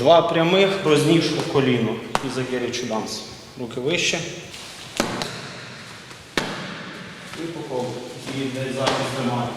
Два прямих, розніжку коліно і загірячу данс. Руки вище. І по колу. І десь зараз тримаю.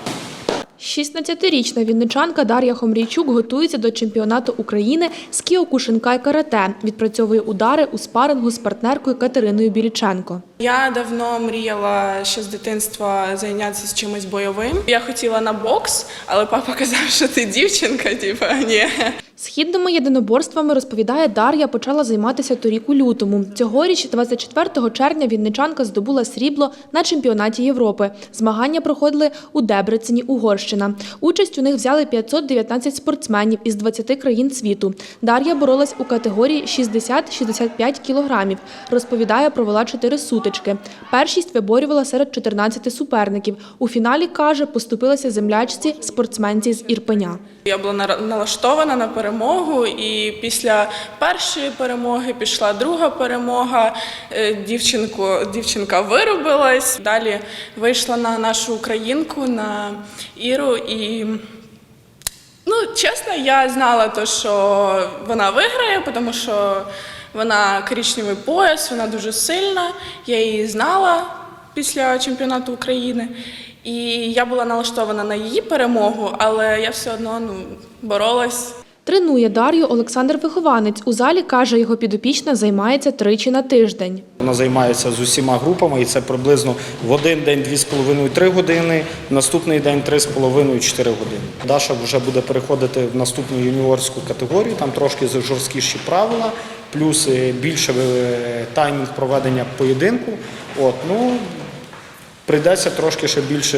16-річна вінничанка Дар'я Хомрійчук готується до чемпіонату України з кіокушинкай карате. Відпрацьовує удари у спарингу з партнеркою Катериною Біліченко. Я давно мріяла ще з дитинства зайнятися з чимось бойовим. Я хотіла на бокс, але папа казав, що ти дівчинка, типу, ні. Східними єдиноборствами, розповідає Дар'я, почала займатися торік у лютому. Цьогоріч, 24 червня, вінничанка здобула срібло на чемпіонаті Європи. Змагання проходили у Дебрецені, Угорщина. Участь у них взяли 519 спортсменів із 20 країн світу. Дар'я боролась у категорії 60-65 кілограмів. Розповідає, провела чотири сутички. Першість виборювала серед 14 суперників. У фіналі, каже, поступилася землячці спортсменці з Ірпеня. Я була налаштована на перемогу, і після першої перемоги пішла друга перемога. Е, Дівчинку, дівчинка виробилась. Далі вийшла на нашу українку, на Іру і. Ну, чесно, я знала то, що вона виграє, тому що вона коричневий пояс, вона дуже сильна. Я її знала після чемпіонату України. І я була налаштована на її перемогу, але я все одно ну, боролась. Тренує Дар'ю Олександр Вихованець. У залі, каже, його підопічна займається тричі на тиждень. Вона займається з усіма групами, і це приблизно в один день 2,5-3 години, в наступний день 3,5-4 години. Даша вже буде переходити в наступну юніорську категорію, там трошки жорсткіші правила, плюс е, більше е, таймінг проведення поєдинку. От, ну, прийдеться трошки ще більше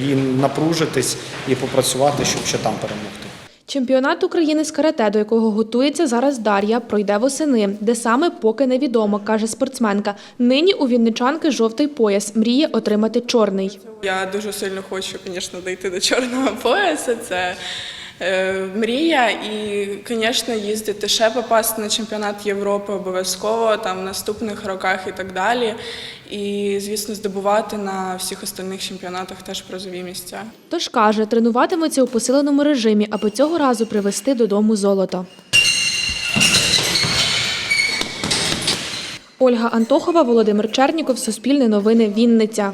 їй напружитись і попрацювати, щоб ще там перемогти. Чемпіонат України з карате, до якого готується зараз Дар'я, пройде восени, де саме поки невідомо, каже спортсменка. Нині у вінничанки жовтий пояс, мріє отримати чорний. Я дуже сильно хочу, звісно, дійти до чорного пояса. Це мрія. І, звісно, їздити ще попасти на чемпіонат Європи обов'язково там в наступних роках і так далі. І, звісно, здобувати на всіх остальних чемпіонатах теж призові місця. Тож каже, тренуватиметься у посиленому режимі, аби цього разу привезти додому золото. Ольга Антохова, Володимир Черніков, Суспільне новини, Вінниця.